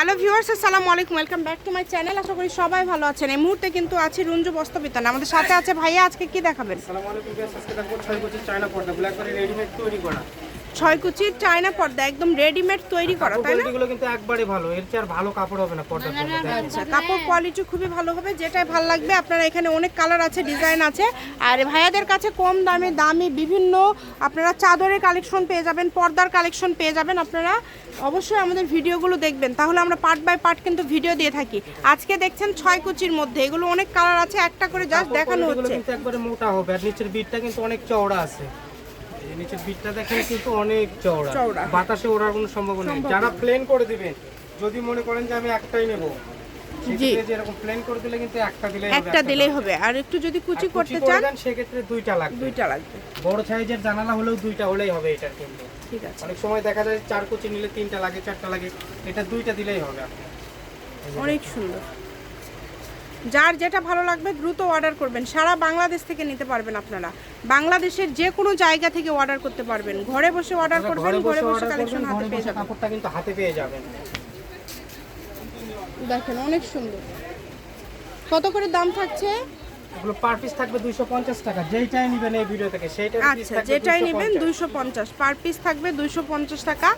Hello viewers, আসসালামু আলাইকুম। Welcome back to my channel আশা করি সবাই ভালো আছেন। এই মুহূর্তে কিন্তু আছি রঞ্জু বস্তবিতান আমাদের সাথে আছে ভাইয়া, আজকে কি দেখাবেন? আসসালামু আলাইকুম আজকে দেখো ছয় বছর চায়না পর্দা ব্ল্যাক করে রেডিমেড তৈরি করা। ছয় কুচির চায়না পর্দা একদম রেডিমেড তৈরি করা তাই না? কোয়ালিটিগুলো কিন্তু একবারে ভালো। এর চেয়ে আর ভালো কাপড় হবে না দেখেন। আচ্ছা কাপড় কোয়ালিটি খুবই ভালো হবে যেটাই ভালো লাগবে। আপনারা এখানে অনেক কালার আছে ডিজাইন আছে। আর ভাইয়াদের কাছে কম দামে দামি বিভিন্ন আপনারা চাদরের কালেকশন পেয়ে যাবেন পর্দার কালেকশন পেয়ে যাবেন আপনারা। অবশ্যই আমাদের ভিডিওগুলো দেখবেন। তাহলে আমরা পার্ট বাই পার্ট কিন্তু ভিডিও দিয়ে থাকি। আজকে দেখছেন ছয় কুচির মধ্যে এগুলো অনেক কালার আছে একটা করে জাস্ট দেখানো হচ্ছে। কিন্তু একবারে মোটা হবে আর নিচের বিটটা কিন্তু অনেক চওড়া আছে। নিচের বিটটা দেখেন কিন্তু অনেক চওড়া। চওড়া। বাতাসে ওড়ার কোনো সম্ভাবনা নেই। যারা প্লেন করে দিবেন যদি মনে করেন যে আমি একটাই নেব প্লেন করে দিলে কিন্তু একটা দিলেই হবে একটা দিলেই হবে। আর একটু যদি কুচি করতে চান সেক্ষেত্রে দুইটা লাগবে। দুইটা লাগবে। বড় সাইজের জানালা হলেও দুইটা হলেই হবে এটার কিন্তু ঠিক আছে। অনেক সময় দেখা যায় চার কুচি নিলে তিনটা লাগে চারটা লাগে এটা দুইটা দিলেই হবে। আপনার। অনেক সুন্দর। যার যেটা ভালো লাগবে দ্রুত অর্ডার করবেন। সারা বাংলাদেশ থেকে নিতে পারবেন আপনারা। বাংলাদেশের যে কোনো জায়গা থেকে অর্ডার করতে পারবেন। ঘরে বসে অর্ডার করবেন ঘরে বসে কালেকশন হাতে পেয়ে যাবেন। কাপড়টা কিন্তু হাতে পেয়ে যাবেন। দেখেন অনেক সুন্দর। কত করে দাম থাকছে? এগুলো পার পিস থাকবে 250 টাকা। যেইটাই নেবেন এই ভিডিও থেকে সেইটার পিস আচ্ছা থাকবে যেটাই নেবেন 250 দুইশো পঞ্চাশ। পার পিস থাকবে দুইশো পঞ্চাশ টাকা।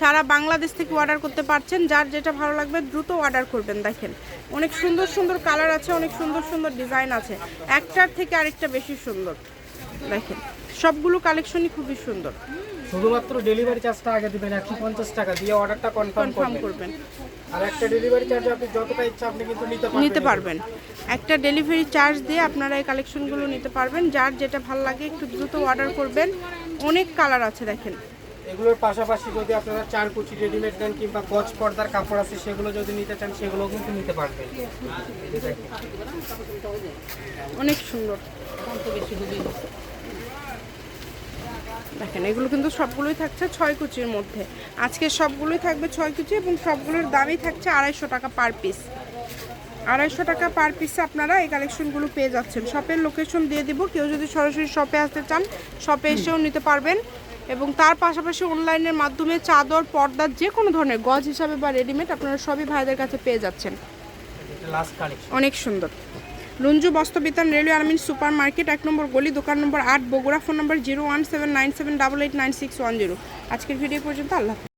সারা বাংলাদেশ থেকে অর্ডার করতে পারছেন। যার যেটা ভালো লাগবে দ্রুত অর্ডার করবেন দেখেন। অনেক সুন্দর সুন্দর কালার আছে অনেক সুন্দর সুন্দর ডিজাইন আছে। একটার থেকে আরেকটা বেশি সুন্দর দেখেন। সবগুলো কালেকশনই খুবই সুন্দর। শুধুমাত্র ডেলিভারি চার্জটা আগে দিবেন 150 টাকা দিয়ে অর্ডারটা কনফার্ম করবেন। আর একটা ডেলিভারি চার্জ আপনি যতটা ইচ্ছা আপনি কিন্তু নিতে নিতে পারবেন। একটা ডেলিভারি চার্জ দিয়ে আপনারা এই কালেকশনগুলো নিতে পারবেন। যার যেটা ভালো লাগে একটু দ্রুত অর্ডার করবেন। অনেক কালার আছে দেখেন। এগুলোর পাশাপাশি যদি আপনারা চার কুচি রেডিমেড নেন কিংবা গজ পর্দার কাপড় আছে সেগুলো যদি নিতে চান সেগুলোও কিন্তু নিতে পারবেন। অনেক সুন্দর। দেখেন এগুলো কিন্তু সবগুলোই থাকছে ছয় কুচির মধ্যে। আজকে সবগুলোই থাকবে ছয় কুচি এবং সবগুলোর দামই থাকছে আড়াইশো টাকা পার পিস আড়াইশো টাকা পার পিসে আপনারা এই কালেকশনগুলো পেয়ে যাচ্ছেন। শপের লোকেশন দিয়ে দিব কেউ যদি সরাসরি শপে আসতে চান শপে এসেও নিতে পারবেন। এবং তার পাশাপাশি অনলাইনের মাধ্যমে চাদর পর্দার যে কোনো ধরনের গজ হিসাবে বা রেডিমেড আপনারা সবই ভাইদের কাছে পেয়ে যাচ্ছেন। অনেক সুন্দর। রঞ্জু বস্ত্রবিতান রেলওয়ে আর্মিন সুপার মার্কেট এক নম্বর গলি দোকান নম্বর আট Bogura phone number zero one seven nine seven double eight nine six one zero আজকের ভিডিও পর্যন্ত আল্লাহ।